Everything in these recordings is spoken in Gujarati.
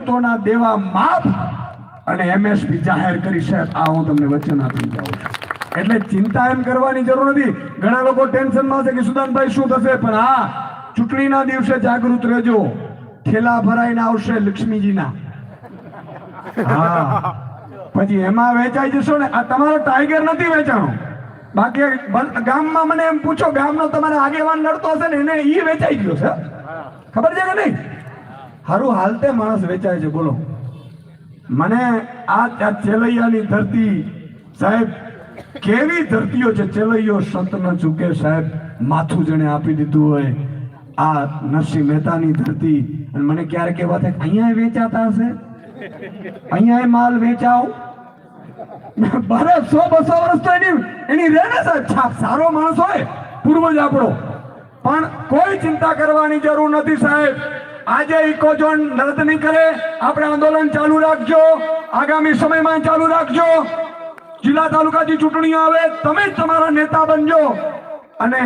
ખેડૂતોના દેવા માફ અને એમએસપી જાહેર કરી સાહેબ આ હું તમને વચન આપી જાઉં છું. એટલે ચિંતા એમ કરવાની જરૂર નથી. ઘણા લોકો ટેન્શનમાં છે કે સુદાનભાઈ શું થશે? પણ હા, ચૂંટણીના દિવસે જાગૃત રહેજો. ઠેલા ભરાઈને આવશે લક્ષ્મીજીના. હા. પછી એમાં વેચાઈ જશો ને? આ તમારો ટાઈગર નથી વેચાણો. બાકી ગામમાં મને એમ પૂછો, ગામનો તમારે આગેવાન લડતો હશે ને, એને ઈ વેચાઈ ગયો છે? ખબર છે કે નહીં? હારું હાલતે માણસ વેચાય છે, બોલો. મને આ ચેલૈયાની ધરતી, સાહેબ, કેવી ધરતીઓ છે? ચેલૈયો સંત ન ચૂકે, સાહેબ, માથું જેને આપી દીધું હોય, આ નરસિંહ મહેતાની ધરતી. અને મને ક્યારેક એવા થાય અહીંયા વેચાતા હશે? અહીંયા માલ વેચાવ? ભારત સો, બસો વર્ષ તો એની એની રહે ને સાહેબ સારો માણસ હોય, પૂર્વજ આપણો. પણ કોઈ ચિંતા કરવાની જરૂર નથી, સાહેબ. આજે ઇકોઝોન રદ નહીં કરે. આપણે આંદોલન ચાલુ રાખજો. આગામી સમયમાં ચાલુ રાખજો. જિલ્લા તાલુકાની ચૂંટણીઓ આવે, તમે જ તમારા નેતા બનજો. અને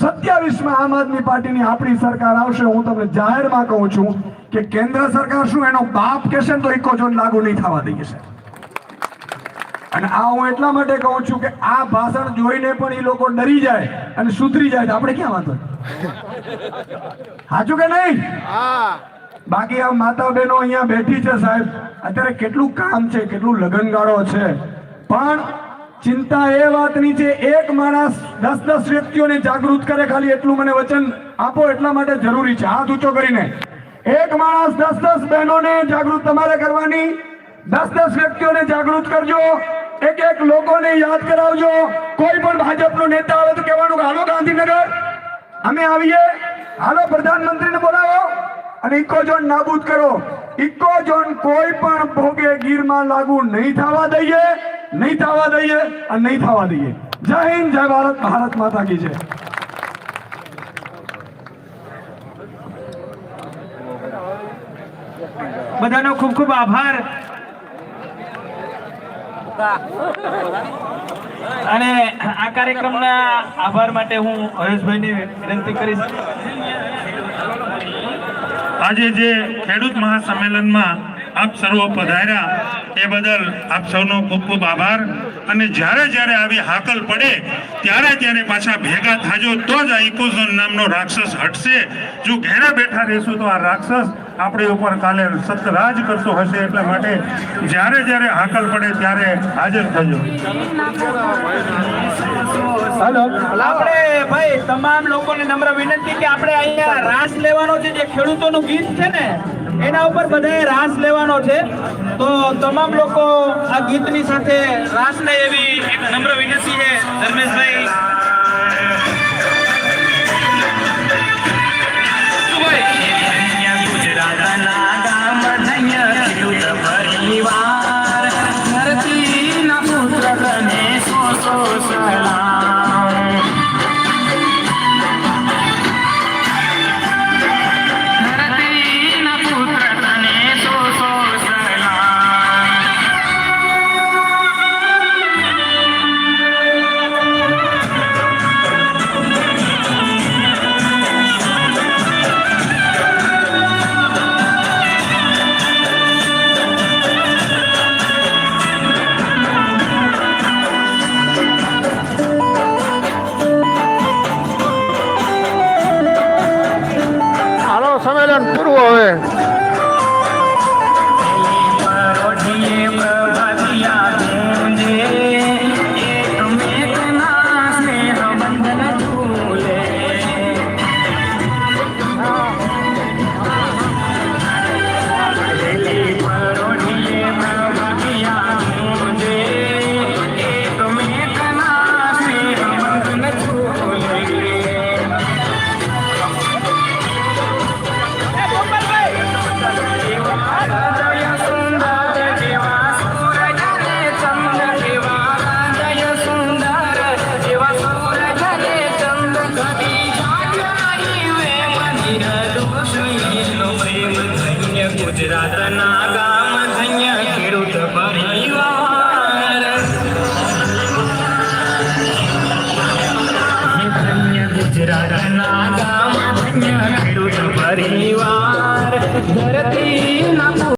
સત્યાવીસમાં આમ આદમી પાર્ટીની આપણી સરકાર આવશે. હું તમને જાહેરમાં કહું છું કે કેન્દ્ર સરકાર શું, એનો બાપ કહેશે તો ઇકોઝોન લાગુ નહીં થવા દઈએ છે અને આ હું એટલા માટે કહું છું કે આ ભાષણ જોઈને પણ એ લોકો ડરી જાય અને સુધરી જાય. આપણે ક્યાં વાંધો? સાચું કે નહીં? બાકી આ માતા બહેનો અહીંયા બેઠી છે સાહેબ. અત્યારે કેટલું કામ છે કેટલું લગનગાળો છે. પણ ચિંતા એ વાતની છે એક માણસ દસ દસ વ્યક્તિઓને જાગૃત કરે ખાલી એટલું મને વચન આપો એટલા માટે જરૂરી છે. હાથ ઊંચો કરીને. એક માણસ દસ દસ બહેનોને જાગૃત તમારે કરવાની. દસ દસ વ્યક્તિઓને જાગૃત કરજો. એક એક લોકોને યાદ કરાવજો. કોઈ પણ ભાજપનો નેતા આવે તો કહેવાનું હાલો ગાંધીનગર, અમે આવીએ. હાલો પ્રધાનમંત્રીને બોલાવો અને ઇકોઝોન નાબૂદ કરો. ઇકોઝોન કોઈ પણ ભોગે ગીરમાં લાગુ નહીં થવા દઈએ, નહીં થવા દઈએ અને નહીં થવા દઈએ. જય હિન્દ, જય ભારત ભારત માતા કી જય. બધાનો ખૂબ ખૂબ આભાર. અને આ કાર્યક્રમના આભાર માટે હું હરેશભાઈને વિનંતી કરીશ. આજે જે ખેડૂત મહાસંમેલનમાં આપ સર્વ પધાર્યા. એ બદલ આપ સૌનો ખૂબ ખૂબ આભાર. અને જ્યારે જ્યારે આવી હાકલ પડે, ત્યારે ત્યારે પાછા ભેગા થાજો, તો જ આ ઇકોઝોન નામનો રાક્ષસ હટશે. જો ઘેરા બેઠા રહેશું તો આ રાક્ષસ આપણી ઉપર કાલે સતરાજ કરતો હશે એટલા માટે જ્યારે જ્યારે હાકલ પડે ત્યારે હાજર થજો. ભાઈ તમામ લોકોને નમ્ર વિનંતી કે આપણે અહીંયા રાસ લેવાનો છે, જે ખેડૂતોનું ગીત છે ને એના ઉપર બધાએ રાસ લેવાનો છે. તો તમામ લોકો આ ગીતની સાથે રાસ લે એવી એક નમ્ર વિનંતી છે ધર્મેશભાઈ. હાલો પ્રેમ ગુજરાતના ગામ ધન્ય ખેડૂત પરિવાર.